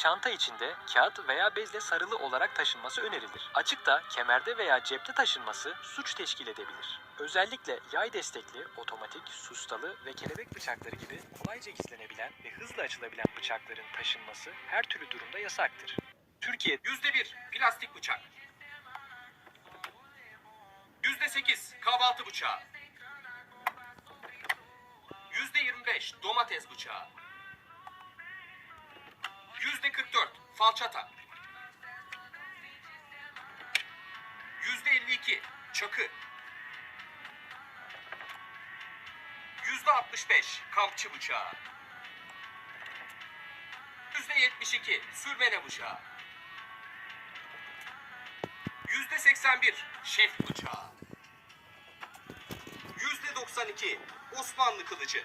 çanta içinde kağıt veya bezle sarılı olarak taşınması önerilir. Açıkta, kemerde veya cepte taşınması suç teşkil edebilir. Özellikle yay destekli, otomatik, sustalı ve kelebek bıçakları gibi kolayca gizlenebilen ve hızla açılabilen bıçakların taşınması her türlü durumda yasaktır. Türkiye Yüzde bir plastik bıçak. Yüzde sekiz kahvaltı bıçağı. Yüzde yirmi beş domates bıçağı. Falçata. Yüzde elli iki çakı. Yüzde altmış beş kampçı bıçağı. Yüzde yetmiş iki sürmene bıçağı. Yüzde 81 şef bıçağı. Yüzde 92 Osmanlı kılıcı.